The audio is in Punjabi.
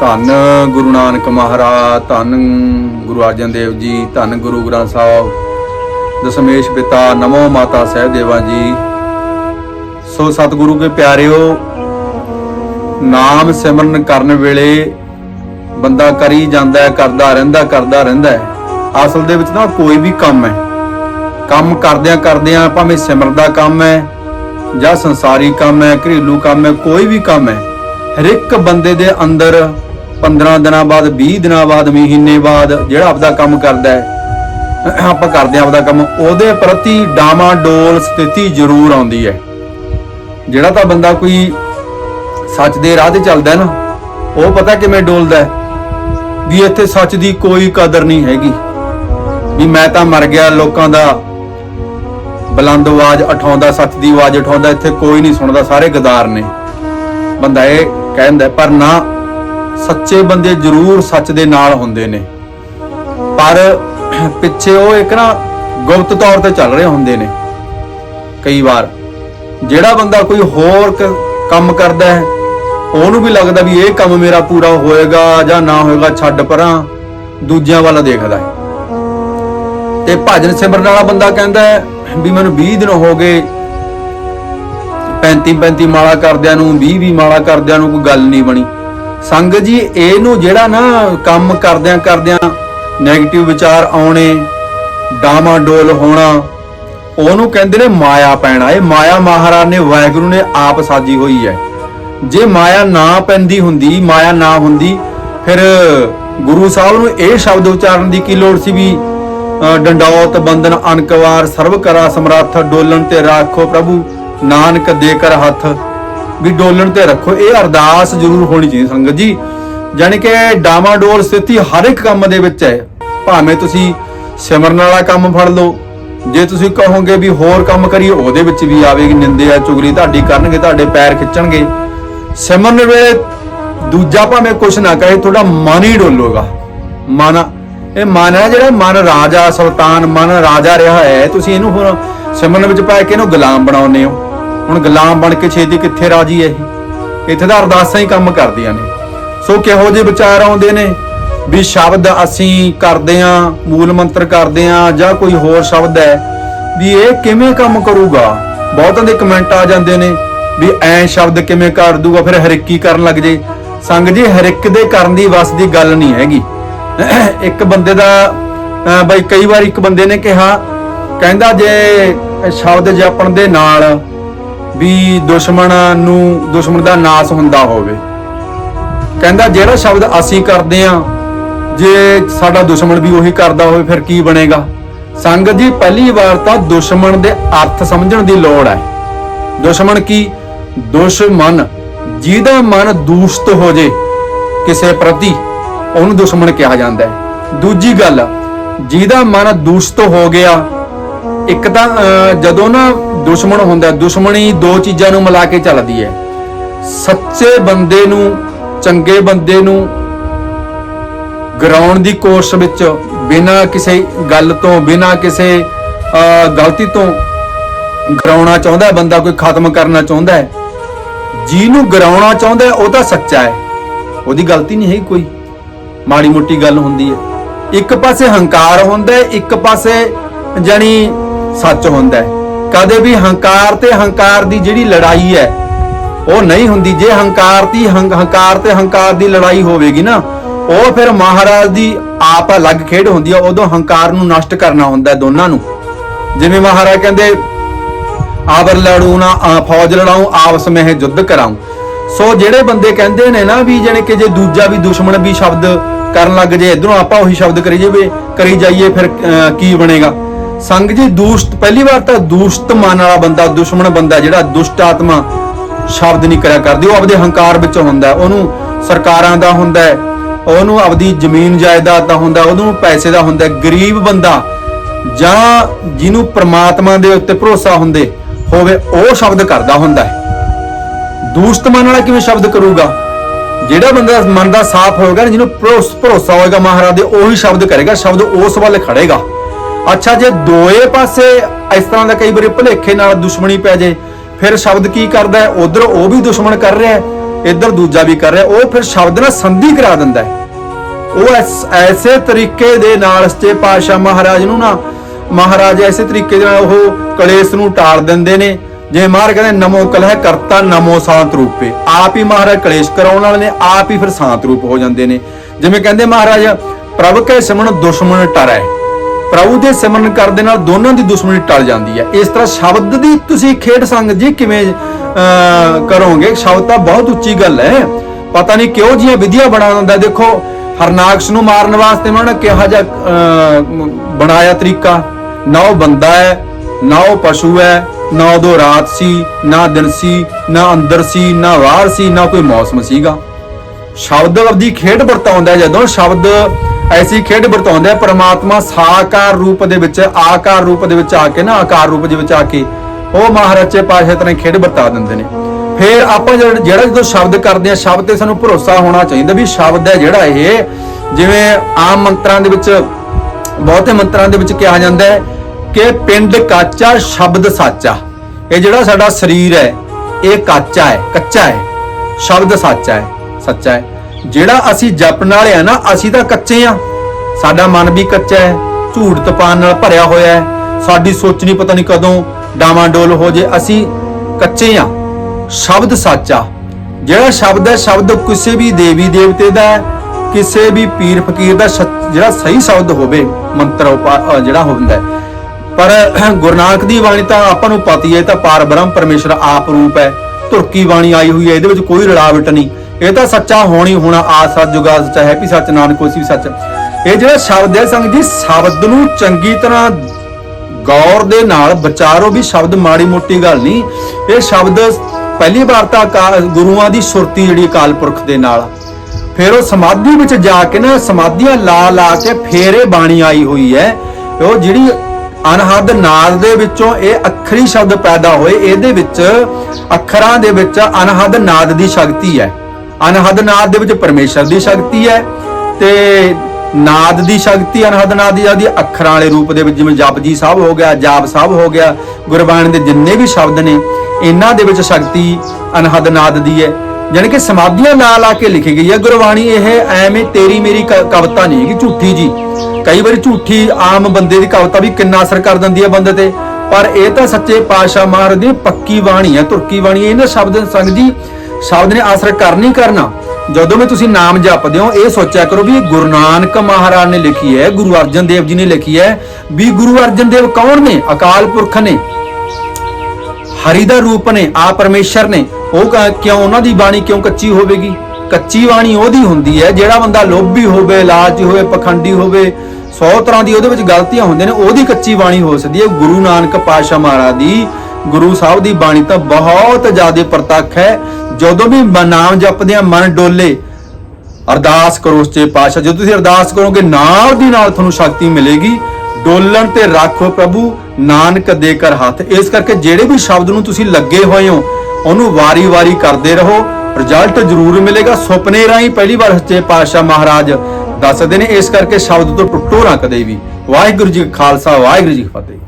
ਧੰਨ ਗੁਰੂ ਨਾਨਕ ਮਹਾਰਾਜ, ਧੰਨ ਗੁਰੂ ਅਰਜਨ ਦੇਵ ਜੀ, ਧੰਨ ਗੁਰੂ ਗ੍ਰੰਥ ਸਾਹਿਬ, ਦਸ਼ਮੇਸ਼ ਪਿਤਾ, ਨਮੋ ਮਾਤਾ ਸਹਿਬ ਦੇਵਾ ਜੀ। ਸੋ ਸਤਿਗੁਰੂ ਕੇ ਪਿਆਰਿਓ, ਨਾਮ ਸਿਮਰਨ ਕਰਨ ਵੇਲੇ ਬੰਦਾ ਕਰੀ ਜਾਂਦਾ ਕਰਦਾ ਰਹਿੰਦਾ ਕਰਦਾ ਰਹਿੰਦਾ ਅਸਲ ਦੇ ਵਿੱਚ ਨਾ ਕੋਈ ਵੀ ਕੰਮ ਹੈ। ਕੰਮ ਕਰਦਿਆਂ ਕਰਦਿਆਂ ਭਾਵੇਂ ਸਿਮਰਨ ਦਾ ਕੰਮ ਹੈ ਜਾਂ ਸੰਸਾਰੀ ਕੰਮ ਹੈ, ਘਰੇਲੂ ਕੰਮ ਹੈ, ਕੋਈ ਵੀ ਕੰਮ ਹੈ ਹਰ ਇੱਕ ਬੰਦੇ ਦੇ ਅੰਦਰ 15 ਦਿਨਾਂ ਬਾਅਦ 20 ਦਿਨਾਂ ਬਾਅਦ, ਮਹੀਨੇ ਬਾਅਦ ਜਿਹੜਾ ਆਪਦਾ ਕੰਮ ਕਰਦਾ ਹੈ, ਆਪਾਂ ਕਰਦੇ ਹਾਂ ਆਪਦਾ ਕੰਮ, ਉਹਦੇ ਪ੍ਰਤੀ ਡਾਮਾ ਡੋਲ ਸਥਿਤੀ ਜ਼ਰੂਰ ਆਉਂਦੀ ਹੈ। ਜਿਹੜਾ ਤਾਂ ਬੰਦਾ ਕੋਈ ਸੱਚ ਦੇ ਰਾਹ ਤੇ ਚੱਲਦਾ ਨਾ, ਉਹ ਪਤਾ ਕਿਵੇਂ ਡੋਲਦਾ ਹੈ ਵੀ ਇੱਥੇ ਸੱਚ ਦੀ ਕੋਈ ਕਦਰ ਨਹੀਂ ਹੈਗੀ। ਵੀ ਮੈਂ ਤਾਂ ਮਰ ਗਿਆ, ਲੋਕਾਂ ਦਾ ਬੁਲੰਦ ਆਵਾਜ਼ ਉਠਾਉਂਦਾ, ਸੱਚ ਦੀ ਆਵਾਜ਼ ਉਠਾਉਂਦਾ, ਇੱਥੇ ਕੋਈ ਨਹੀਂ ਸੁਣਦਾ, ਸਾਰੇ ਗਦਾਰ ਨੇ। ਬੰਦਾ ਇਹ ਕਹਿੰਦਾ ਪਰ ਨਾ, ਸੱਚੇ ਬੰਦੇ ਜ਼ਰੂਰ ਸੱਚ ਦੇ ਨਾਲ ਹੁੰਦੇ ਨੇ। ਪਰ ਪਿੱਛੇ ਉਹ ਇੱਕ ਨਾ ਗੁਪਤ ਤੌਰ ਤੇ ਚੱਲ ਰਹੇ ਹੁੰਦੇ ਨੇ। ਕਈ ਵਾਰ ਜਿਹੜਾ ਬੰਦਾ ਕੋਈ ਹੋਰ ਕੰਮ ਕਰਦਾ ਹੈ, ਉਹਨੂੰ ਵੀ ਲੱਗਦਾ ਵੀ ਇਹ ਕੰਮ ਮੇਰਾ ਪੂਰਾ ਹੋਏਗਾ ਜਾਂ ਨਾ ਹੋਏਗਾ, ਛੱਡ ਪਰਾਂ, ਦੂਜਿਆਂ ਵੱਲ ਦੇਖਦਾ ਹੈ। ਤੇ ਭਜਨ ਸਿਮਰਨ ਵਾਲਾ ਬੰਦਾ ਕਹਿੰਦਾ ਵੀ ਮੈਨੂੰ 20 ਦਿਨ ਹੋ ਗਏ 35 35 ਮਾਲਾ ਕਰਦਿਆਂ ਨੂੰ 20 20 ਮਾਲਾ ਕਰਦਿਆਂ ਨੂੰ ਕੋਈ ਗੱਲ ਨਹੀਂ ਬਣੀ। ਸੰਗਤ ਜੀ ਇਹਨੂੰ ਜਿਹੜਾ ਨਾ ਕੰਮ ਕਰਦਿਆਂ ਕਰਦਿਆਂ 네ਗੇਟਿਵ ਵਿਚਾਰ ਆਉਣੇ ਡਾਮਾ ਡੋਲ ਹੋਣਾ ਉਹਨੂੰ ਕਹਿੰਦੇ ਨੇ ਮਾਇਆ ਪੈਣਾ। ਇਹ ਮਾਇਆ ਮਹਾਰਾਜ ਨੇ ਵਾਹਿਗੁਰੂ ਨੇ ਆਪ ਸਾਜੀ ਹੋਈ ਹੈ। ਜੇ ਮਾਇਆ ਨਾ ਪੈਂਦੀ ਹੁੰਦੀ ਮਾਇਆ ਨਾ ਹੁੰਦੀ ਫਿਰ ਗੁਰੂ ਸਾਹਿਬ ਨੂੰ ਇਹ ਸ਼ਬਦ ਉਚਾਰਨ ਦੀ ਕੀ ਲੋੜ ਸੀ ਵੀ ਅ, ਡੰਡੌਤ ਬੰਦਨ ਅਨਕਵਾਰ ਸਰਵ ਕਰਾ ਸਮਰੱਥ ਡੋਲਣ ਤੇ ਰਾਖੋ ਪ੍ਰਭੂ। ਨਾਨਕ ਦੇ ਕਰ ਹੱਥ ਵੀ ਡੋਲਣ ਤੇ ਰੱਖੋ, ਇਹ ਅਰਦਾਸ ਜ਼ਰੂਰ ਹੋਣੀ ਚਾਹੀਦੀ ਸੰਗਤ ਜੀ। ਜਾਣੀ ਕਿ ਡਾਮਾਡੋਲ ਸਥਿਤੀ ਹਰ ਇੱਕ ਕੰਮ ਦੇ ਵਿੱਚ ਹੈ। ਭਾਵੇਂ ਤੁਸੀਂ ਸਿਮਰਨ ਵਾਲਾ ਕੰਮ ਫੜ ਲਓ, ਜੇ ਤੁਸੀਂ ਕਹੋਗੇ ਵੀ ਹੋਰ ਕੰਮ ਕਰੀਏ, ਉਹਦੇ ਵਿੱਚ ਵੀ ਆਵੇਗੀ ਨਿੰਦੇ ਆ, ਚੁਗਲੀ ਤੁਹਾਡੀ ਕਰਨਗੇ, ਤੁਹਾਡੇ ਪੈਰ ਖਿੱਚਣਗੇ। ਸਿਮਰਨ ਵੇਲੇ ਦੂਜਾ ਭਾਵੇਂ ਕੁਛ ਨਾ ਕਹੇ, ਤੁਹਾਡਾ ਮਨ ਹੀ ਡੋਲੋਗਾ। ਮਨ, ਇਹ ਮਨ ਹੈ ਜਿਹੜਾ ਮਨ ਰਾਜਾ ਸੁਲਤਾਨ, ਮਨ ਰਾਜਾ ਰਿਹਾ ਹੈ। ਤੁਸੀਂ ਇਹਨੂੰ ਹੁਣ ਸਿਮਰਨ ਵਿੱਚ ਪਾ ਕੇ ਇਹਨੂੰ ਗੁਲਾਮ ਬਣਾਉਂਦੇ ਹੋ। ਹੁਣ ਗੁਲਾਮ ਬਣ ਕੇ ਛੇਤੀ ਕਿੱਥੇ ਰਾਜੀ ਹੈ ਇਹ? ਇੱਥੇ ਤਾਂ ਅਰਦਾਸਾਂ ਹੀ ਕੰਮ ਕਰਦੀਆਂ ਨੇ। ਸੋ ਕਿਹੋ ਜਿਹੇ ਵਿਚਾਰ ਆਉਂਦੇ ਨੇ? ਵੀ ਸ਼ਬਦ ਅਸੀਂ ਕਰਦੇ ਆਂ, ਮੂਲ ਮੰਤਰ ਕਰਦੇ ਆਂ, ਜਾਂ ਕੋਈ ਹੋਰ ਸ਼ਬਦ ਹੈ ਵੀ ਇਹ ਕਿਵੇਂ ਕੰਮ ਕਰੂਗਾ? ਬਹੁਤਾਂ ਦੇ ਕਮੈਂਟ ਆ ਜਾਂਦੇ ਨੇ ਵੀ ਐ ਸ਼ਬਦ ਕਿਵੇਂ ਕਰ ਦੂਗਾ, ਫਿਰ ਹਰਿੱਕੀ ਕਰਨ ਲੱਗ ਜੇ। ਸੰਗ ਜੀ, ਹਰਿੱਕ ਦੇ ਕਰਨ ਦੀ ਵਸ ਦੀ ਗੱਲ ਨਹੀਂ ਹੈਗੀ। ਇੱਕ ਬੰਦੇ ਦਾ ਬਈ ਕਈ ਵਾਰ ਇੱਕ ਬੰਦੇ ਨੇ ਕਿਹਾ, ਕਹਿੰਦਾ ਜੇ ਸ਼ਬਦ ਜਪਣ ਦੇ ਨਾਲ ਵੀ ਦੁਸ਼ਮਣ ਨੂੰ, ਦੁਸ਼ਮਣ ਦਾ ਨਾਸ ਹੁੰਦਾ ਹੋਵੇ। ਕਹਿੰਦਾ, ਜਿਹੜਾ ਸ਼ਬਦ ਅਸੀਂ ਕਰਦੇ ਆ ਜੇ ਸਾਡਾ ਦੁਸ਼ਮਣ ਵੀ ਉਹੀ ਕਰਦਾ ਹੋਵੇ, ਫਿਰ ਕੀ ਬਣੇਗਾ? ਸੰਗਤ ਜੀ, ਪਹਿਲੀ ਵਾਰ ਤਾਂ ਦੁਸ਼ਮਣ ਦੇ ਅਰਥ ਸਮਝਣ ਦੀ ਲੋੜ ਹੈ। ਦੁਸ਼ਮਣ ਕੀ? ਦੁਸ਼ਮਣ, ਜਿਹਦਾ ਮਨ ਦੂਸ਼ਤ ਹੋ ਜੇ ਕਿਸੇ ਪ੍ਰਤੀ, ਉਹਨੂੰ ਦੁਸ਼ਮਣ ਕਿਹਾ ਜਾਂਦਾ ਹੈ। ਦੂਜੀ ਗੱਲ, ਜਿਹਦਾ ਮਨ ਦੂਸ਼ਤ ਹੋ ਗਿਆ ਇੱਕ ਤਾਂ ਅਹ, ਜਦੋਂ ਨਾ ਦੁਸ਼ਮਣ ਹੁੰਦਾ ਹੈ, ਦੁਸ਼ਮਣੀ ਦੋ ਚੀਜ਼ਾਂ ਨੂੰ ਮਿਲਾ ਕੇ ਚੱਲਦੀ ਹੈ। ਸੱਚੇ ਬੰਦੇ ਨੂੰ ਚੰਗੇ ਬੰਦੇ ਨੂੰ ਗਰਾਉਣ ਦੀ ਕੋਸ਼ਿਸ਼ ਵਿੱਚ ਬਿਨਾਂ ਕਿਸੇ ਗੱਲ ਤੋਂ ਬਿਨਾਂ ਕਿਸੇ ਗਲਤੀ ਤੋਂ ਗਰਾਉਣਾ ਚਾਹੁੰਦਾ ਬੰਦਾ ਕੋਈ ਖਤਮ ਕਰਨਾ ਚਾਹੁੰਦਾ ਹੈ। ਜਿਹਨੂੰ ਗਰਾਉਣਾ ਚਾਹੁੰਦਾ ਉਹ ਤਾਂ ਸੱਚਾ ਹੈ। ਉਹਦੀ ਗਲਤੀ ਨਹੀਂ ਹੈ ਕੋਈ। ਮਾੜੀ ਮੋਟੀ ਗੱਲ ਹੁੰਦੀ ਹੈ। ਇੱਕ ਪਾਸੇ ਹੰਕਾਰ ਹੁੰਦਾ ਹੈ ਇੱਕ ਪਾਸੇ ਜਾਨੀ ਸੱਚ ਹੁੰਦਾ ਹੈ। ਕਦੇ ਵੀ ਹੰਕਾਰ ਤੇ ਹੰਕਾਰ ਦੀ ਜਿਹੜੀ ਲੜਾਈ ਹੈ, ਉਹ ਨਹੀਂ ਹੁੰਦੀ। ਜੇ ਹੰਕਾਰ ਦੀ ਹੰਕਾਰ ਤੇ ਹੰਕਾਰ ਦੀ ਲੜਾਈ ਹੋਵੇਗੀ ਨਾ, ਉਹ ਫਿਰ ਮਹਾਰਾਜ ਦੀ ਆਪ ਅਲੱਗ ਖੇਡ ਹੁੰਦੀ ਹੈ। ਉਦੋਂ ਹੰਕਾਰ ਨੂੰ ਨਸ਼ਟ ਕਰਨਾ ਹੁੰਦਾ ਦੋਨਾਂ ਨੂੰ। ਜਿਵੇਂ ਮਹਾਰਾਜ ਕਹਿੰਦੇ, ਆਵਰ ਲੜੂ ਨਾ, ਆ ਫੌਜ ਲੜਾਉ, ਆਪਸ ਵਿੱਚ ਯੁੱਧ ਕਰਾਉ। ਸੋ ਜਿਹੜੇ ਬੰਦੇ ਕਹਿੰਦੇ ਨੇ ਨਾ ਵੀ ਜਾਣੀ ਕਿ ਜੇ ਦੂਜਾ ਵੀ ਦੁਸ਼ਮਣ ਵੀ ਸ਼ਬਦ ਕਰਨ ਲੱਗ ਜੇ, ਇਧਰੋਂ ਆਪਾਂ ਉਹੀ ਸ਼ਬਦ ਕਰੀ ਜਾਵੇ ਕਰੀ ਜਾਈਏ, ਫਿਰ ਕੀ ਬਣੇਗਾ? ਸੰਗ ਜੀ ਦੂਸ਼ਤ ਪਹਿਲੀ ਵਾਰ ਤਾਂ ਦੂਸ਼ਤ ਮਨ ਵਾਲਾ ਬੰਦਾ, ਦੁਸ਼ਮਣ ਬੰਦਾ ਜਿਹੜਾ ਦੁਸ਼ਟ ਆਤਮਾ ਸ਼ਬਦ ਨਹੀਂ ਕਰਿਆ ਕਰਦੀ, ਉਹ ਆਪਦੇ ਹੰਕਾਰ ਵਿੱਚ ਹੁੰਦਾ ਉਹਨੂੰ ਸਰਕਾਰਾਂ ਦਾ ਹੁੰਦਾ ਉਹਨੂੰ ਆਪਦੀ ਜ਼ਮੀਨ ਜਾਇਦਾਦ ਦਾ ਹੁੰਦਾ ਉਹਨੂੰ ਪੈਸੇ ਦਾ ਹੁੰਦਾ ਗਰੀਬ ਬੰਦਾ ਜਾਂ ਜਿਹਨੂੰ ਪ੍ਰਮਾਤਮਾ ਦੇ ਉੱਤੇ ਭਰੋਸਾ ਹੁੰਦੇ, ਹੋਵੇ ਉਹ ਸ਼ਬਦ ਕਰਦਾ ਹੁੰਦਾ ਹੈ। ਦੂਸ਼ਤ ਮਨ ਵਾਲਾ ਕਿਵੇਂ ਸ਼ਬਦ ਕਰੂਗਾ? ਜਿਹੜਾ ਬੰਦਾ ਮਨ ਦਾ ਸਾਫ਼ ਹੋਏਗਾ ਜਿਹਨੂੰ ਭਰੋਸ- ਭਰੋਸਾ ਹੋਏਗਾ ਮਹਾਰਾਜ ਦੇ, ਉਹੀ ਸ਼ਬਦ ਕਰੇਗਾ, ਸ਼ਬਦ ਉਸ ਵੱਲ ਖੜੇਗਾ। ਅੱਛਾ, ਜੇ ਦੋਏ ਪਾਸੇ ਇਸ ਤਰ੍ਹਾਂ ਦਾ ਕਈ ਵਾਰੀ ਭੁਲੇਖੇ ਨਾਲ ਦੁਸ਼ਮਣੀ ਪੈ ਜੇ, ਫਿਰ ਸ਼ਬਦ ਕੀ ਕਰਦਾ ਹੈ? ਉਧਰ ਉਹ ਵੀ ਦੁਸ਼ਮਣ ਕਰ ਰਿਹਾ ਹੈ, ਇੱਧਰ ਦੂਜਾ ਵੀ ਕਰ ਰਿਹਾ ਉਹ ਫਿਰ ਸ਼ਬਦ ਨਾਲ ਸੰਧੀ ਕਰਾ ਦਿੰਦਾ ਹੈ। ਉਹ ਐਸੇ ਤਰੀਕੇ ਦੇ ਨਾਲ, ਸੱਚੇ ਪਾਤਸ਼ਾਹ ਮਹਾਰਾਜ ਨੂੰ ਨਾ, ਮਹਾਰਾਜ ਐਸੇ ਤਰੀਕੇ ਦੇ ਨਾਲ ਉਹ ਕਲੇਸ਼ ਨੂੰ ਟਾਲ ਦਿੰਦੇ ਨੇ। ਜੇ ਮਹਾਰਾਜ ਕਹਿੰਦੇ, ਨਮੋ ਕਲਹ ਕਰਤਾ ਨਮੋ ਸ਼ਾਂਤ ਰੂਪੇ। ਆਪ ਹੀ ਮਹਾਰਾਜ ਕਲੇਸ਼ ਕਰਾਉਣ ਵਾਲੇ ਨੇ, ਆਪ ਹੀ ਫਿਰ ਸ਼ਾਂਤ ਰੂਪ ਹੋ ਜਾਂਦੇ ਨੇ। ਜਿਵੇਂ ਕਹਿੰਦੇ ਮਹਾਰਾਜ, ਪ੍ਰਭ ਕੇ ਸਿਮਰਨ ਦੁਸ਼ਮਣ ਟਰੈ। ਪ੍ਰਭੂ ਦੇ ਸਿਮਰਨ ਕਰਦੇ ਨਾਲ ਦੋਨਾਂ ਦੀ ਦੁਸ਼ਮਣੀ ਟਲ ਜਾਂਦੀ ਹੈ। ਇਸ ਤਰ੍ਹਾਂ ਸ਼ਬਦ ਦੀ ਤੁਸੀਂ ਖੇਡ ਸੰਗ ਜੀ ਕਿਵੇਂ ਕਰੋਗੇ? ਸ਼ਬਦ ਤਾਂ ਬਹੁਤ ਉੱਚੀ ਗੱਲ ਹੈ। ਪਤਾ ਨਹੀਂ ਕਿਉਂ ਜੀਆਂ ਵਿਧੀਆਂ ਬਣਾ ਦਿੰਦਾ। ਦੇਖੋ ਹਰਨਾਕਸ਼ ਨੂੰ ਮਾਰਨ ਵਾਸਤੇ ਉਹਨਾਂ ਨੇ ਕਿਹਾ ਜਿਹਾ ਬਣਾਇਆ ਤਰੀਕਾ। ਨਾ ਉਹ ਬੰਦਾ ਹੈ, ਨਾ ਉਹ ਪਸ਼ੂ ਹੈ, ਨਾ ਉਦੋਂ ਰਾਤ ਸੀ, ਨਾ ਦਿਨ ਸੀ, ਨਾ ਅੰਦਰ ਸੀ, ਨਾ ਬਾਹਰ ਸੀ, ਨਾ ਕੋਈ ਮੌਸਮ ਸੀਗਾ। ਸ਼ਬਦ ਦੀ ਖੇਡ ਵਰਤਾਉਂਦਾ ਜਦੋਂ ਸ਼ਬਦ ਐਸੀ ਖੇਡ ਵਰਤਾਉਂਦਾ ਹੈ ਪ੍ਰਮਾਤਮਾ ਸਾਕਾਰ ਰੂਪ ਦੇ ਵਿੱਚ, ਆਕਾਰ ਰੂਪ ਦੇ ਵਿੱਚ ਆ ਕੇ ਨਾ, ਆਕਾਰ ਰੂਪ ਦੇ ਵਿੱਚ ਆ ਕੇ ਉਹ ਮਹਾਰਾਜੇ ਪਾਸ਼ਾ ਤਰ੍ਹਾਂ ਖੇਡ ਵਰਤਾ ਦਿੰਦੇ ਨੇ। ਫਿਰ ਆਪਾਂ ਜਿਹੜਾ ਜਦੋਂ ਸ਼ਬਦ ਕਰਦੇ ਆ, ਸ਼ਬਦ ਤੇ ਸਾਨੂੰ ਭਰੋਸਾ ਹੋਣਾ ਚਾਹੀਦਾ ਵੀ ਸ਼ਬਦ ਹੈ ਜਿਹੜਾ ਇਹ, ਜਿਵੇਂ ਆਮ ਮੰਤਰਾਂ ਦੇ ਵਿੱਚ, ਬਹੁਤੇ ਮੰਤਰਾਂ ਦੇ ਵਿੱਚ ਕਿਹਾ ਜਾਂਦਾ ਹੈ ਕਿ ਪਿੰਡ ਕਾਚਾ, ਸ਼ਬਦ ਸਾਚਾ। ਇਹ ਜਿਹੜਾ ਸਾਡਾ ਸਰੀਰ ਹੈ, ਇਹ ਕਾਚਾ ਹੈ, ਕੱਚਾ ਹੈ, ਸ਼ਬਦ ਸਾਚਾ ਹੈ, ਸੱਚਾ ਹੈ। ਜਿਹੜਾ ਅਸੀਂ ਜਪਣ ਵਾਲੇ ਆ ਨਾ, ਅਸੀਂ ਤਾਂ ਕੱਚੇ ਆ। ਸਾਡਾ ਮਨ ਵੀ ਕੱਚਾ ਹੈ, ਝੂਠ ਤਪਾਨ ਨਾਲ ਭਰਿਆ ਹੋਇਆ ਹੈ। ਸਾਡੀ ਸੋਚ ਨਹੀਂ, ਪਤਾ ਨਹੀਂ ਕਦੋਂ ਡਾਵਾਂਡੋਲ ਹੋ ਜੇ। ਅਸੀਂ ਕੱਚੇ ਆ, ਸ਼ਬਦ ਸੱਚਾ। ਜਿਹੜਾ ਸ਼ਬਦ ਹੈ, ਸ਼ਬਦ ਕਿਸੇ ਵੀ ਦੇਵੀ ਦੇਵਤੇ ਦਾ ਕਿਸੇ ਵੀ ਪੀਰ ਫਕੀਰ ਦਾ ਜਿਹੜਾ ਸਹੀ ਸ਼ਬਦ ਹੋਵੇ, ਮੰਤਰ ਜਿਹੜਾ ਹੁੰਦਾ ਪਰ ਗੁਰੂ ਨਾਨਕ ਦੀ ਬਾਣੀ ਤਾਂ ਆਪਾਂ ਨੂੰ ਪਤਾ ਹੀ ਹੈ ਤਾਂ ਪਾਰ ਬ੍ਰਹਮ ਪਰਮੇਸ਼ਰ ਆਪ ਰੂਪ ਹੈ। ਧੁਰਕੀ ਬਾਣੀ ਆਈ ਹੋਈ ਹੈ, ਇਹਦੇ ਵਿੱਚ ਕੋਈ ਰਲਾਵਟ ਨਹੀਂ। ਇਹ ਤਾਂ ਸੱਚਾ ਹੋਣੀ ਹੋਣਾ ਆ ਸੱਚ ਜੁਗਾ ਸੱਚਾ ਹੈ ਵੀ ਸੱਚ ਨਾਨਕ ਹੋਸੀ ਵੀ ਸੱਚ। ਇਹ ਜਿਹੜਾ ਸ਼ਬਦ ਹੈ ਸੰਗ ਜੀ, ਸ਼ਬਦ ਨੂੰ ਚੰਗੀ ਤਰ੍ਹਾਂ ਗੌਰ ਦੇ ਨਾਲ ਵਿਚਾਰੋ ਵੀ ਸ਼ਬਦ ਮਾੜੀ ਮੋਟੀ ਗੱਲ ਨਹੀਂ। ਇਹ ਸ਼ਬਦ ਪਹਿਲੀ ਵਾਰ ਤਾਂ ਗੁਰੂਆਂ ਦੀ ਸੁਰਤੀ ਜਿਹੜੀ ਅਕਾਲ ਪੁਰਖ ਦੇ ਨਾਲ। ਫਿਰ ਉਹ ਸਮਾਧੀ ਵਿੱਚ ਜਾ ਕੇ ਨਾ ਸਮਾਧੀਆਂ ਲਾ ਲਾ ਕੇ ਫੇਰ ਇਹ ਬਾਣੀ ਆਈ ਹੋਈ ਹੈ। ਉਹ ਜਿਹੜੀ ਅਨਹਦ ਨਾਦ ਦੇ ਵਿੱਚੋਂ ਇਹ ਅੱਖਰੀ ਸ਼ਬਦ ਪੈਦਾ ਹੋਏ, ਇਹਦੇ ਵਿੱਚ ਅੱਖਰਾਂ ਦੇ ਵਿੱਚ ਅਨਹਦ ਨਾਦ ਦੀ ਸ਼ਕਤੀ ਹੈ। ਅਨਹਦ ਨਾਦ ਦੇ ਵਿੱਚ ਪਰਮੇਸ਼ਰ ਦੀ ਸ਼ਕਤੀ ਹੈ ਤੇ ਨਾਦ ਦੀ ਸ਼ਕਤੀ, ਅਨਹਦ ਨਾਦ ਦੀ ਜਾਂਦੀ ਅੱਖਰਾਂ ਵਾਲੇ ਰੂਪ ਦੇ ਵਿੱਚ ਜਿਵੇਂ ਜਪਜੀ ਸਾਹਿਬ ਹੋ ਗਿਆ, ਜਾਪ ਸਾਹਿਬ ਹੋ ਗਿਆ, ਗੁਰਬਾਣੀ ਦੇ ਜਿੰਨੇ ਵੀ ਸ਼ਬਦ ਨੇ, ਇਹਨਾਂ ਦੇ ਵਿੱਚ ਸ਼ਕਤੀ ਅਨਹਦ ਨਾਦ ਦੀ ਹੈ। ਜਾਣੀ ਕਿ ਸਮਾਧੀਆਂ ਨਾਲ ਆ ਕੇ ਲਿਖੀ ਗਈ ਹੈ ਗੁਰਬਾਣੀ ਇਹ, ਐਵੇਂ ਤੇਰੀ ਮੇਰੀ ਕ- ਕਵਿਤਾ ਨਹੀਂ ਹੈਗੀ, ਝੂਠੀ ਜੀ। ਕਈ ਵਾਰੀ ਝੂਠੀ ਆਮ ਬੰਦੇ ਦੀ ਕਵਿਤਾ ਵੀ ਕਿੰਨਾ ਅਸਰ ਕਰ ਦਿੰਦੀ ਹੈ ਬੰਦੇ ਤੇ। ਪਰ ਇਹ ਤਾਂ ਸੱਚੇ ਪਾਤਸ਼ਾਹ ਮਹਾਰਾਜ ਦੀ ਪੱਕੀ ਬਾਣੀ ਹੈ, ਤੁਰਕੀ ਬਾਣੀ ਹੈ ਇਹਨਾਂ ਸ਼ਬਦ ਸੰਗ ਜੀ ਸ਼ਬਦ ਨੇ ਅਸਰ ਕਰਨੀ ਕਰਨਾ। ਜਦੋਂ ਵੀ ਤੁਸੀਂ ਨਾਮ ਜਪਦੇ ਹੋ, ਇਹ ਸੋਚਿਆ ਕਰੋ ਵੀ ਗੁਰੂ ਨਾਨਕ ਮਹਾਰਾਜ ਨੇ ਲਿਖੀ ਹੈ, ਗੁਰੂ ਅਰਜਨ ਦੇਵ ਜੀ ਨੇ ਲਿਖੀ ਹੈ ਵੀ ਗੁਰੂ ਅਰਜਨ ਦੇਵ ਕੌਣ ਨੇ? ਅਕਾਲ ਪੁਰਖ ਨੇ। ਹਰੀ ਦਾ ਰੂਪ ਨੇ, ਆ ਪਰਮੇਸ਼ਰ ਨੇ। ਉਹ ਕਿਉਂ ਉਹਨਾਂ ਦੀ ਬਾਣੀ ਕਿਉਂ ਕੱਚੀ ਹੋਵੇਗੀ? ਕੱਚੀ ਬਾਣੀ ਉਹਦੀ ਹੁੰਦੀ ਹੈ, ਜਿਹੜਾ ਬੰਦਾ ਲੋਭੀ ਹੋਵੇ, ਲਾਲਚੀ ਹੋਵੇ, ਪਖੰਡੀ ਹੋਵੇ 100 ਤਰ੍ਹਾਂ ਦੀ ਉਹਦੇ ਵਿੱਚ ਗਲਤੀਆਂ ਹੁੰਦੀਆਂ ਨੇ, ਉਹਦੀ ਕੱਚੀ ਬਾਣੀ ਹੋ ਸਕਦੀ ਹੈ। ਗੁਰੂ ਨਾਨਕ ਪਾਤਸ਼ਾਹ ਮਹਾਰਾਜ ਦੀ ਗੁਰੂ ਸਾਹਿਬ ਦੀ ਬਾਣੀ ਤਾਂ ਬਹੁਤ ਜ਼ਿਆਦਾ ਪ੍ਰਤੱਖ ਹੈ। ਜਦੋਂ ਵੀ ਮ- ਨਾਮ ਜਪਦੇ ਆ ਮਨ ਡੋਲੇ, ਅਰਦਾਸ ਕਰੋ ਸੱਚੇ ਪਾਤਸ਼ਾਹ। ਜਦੋਂ ਤੁਸੀਂ ਅਰਦਾਸ ਕਰੋਗੇ, ਨਾਲ ਦੀ ਨਾਲ ਤੁਹਾਨੂੰ ਸ਼ਕਤੀ ਮਿਲੇਗੀ। ਡੋਲਣ ਤੇ ਰੱਖੋ ਪ੍ਰਭੂ, ਨਾਨਕ ਦੇ ਕਰ ਹੱਥ। ਇਸ ਕਰਕੇ ਜਿਹੜੇ ਵੀ ਸ਼ਬਦ ਨੂੰ ਤੁਸੀਂ ਲੱਗੇ ਹੋਏ ਹੋ, ਉਹਨੂੰ ਵਾਰੀ-ਵਾਰੀ ਕਰਦੇ ਰਹੋ। ਰਿਜ਼ਲਟ ਜ਼ਰੂਰ ਮਿਲੇਗਾ। ਸੁਪਨੇ ਰਾਹੀਂ ਪਹਿਲੀ ਵਾਰ ਸੱਚੇ ਪਾਤਸ਼ਾਹ ਮਹਾਰਾਜ ਦੱਸਦੇ ਨੇ, ਇਸ ਕਰਕੇ ਸ਼ਬਦ ਤੋਂ ਟੁੱਟੋ ਨਾ ਕਦੇ ਵੀ। ਵਾਹਿਗੁਰੂ ਜੀ ਖਾਲਸਾ, ਵਾਹਿਗੁਰੂ ਜੀ ਫਤਿਹ।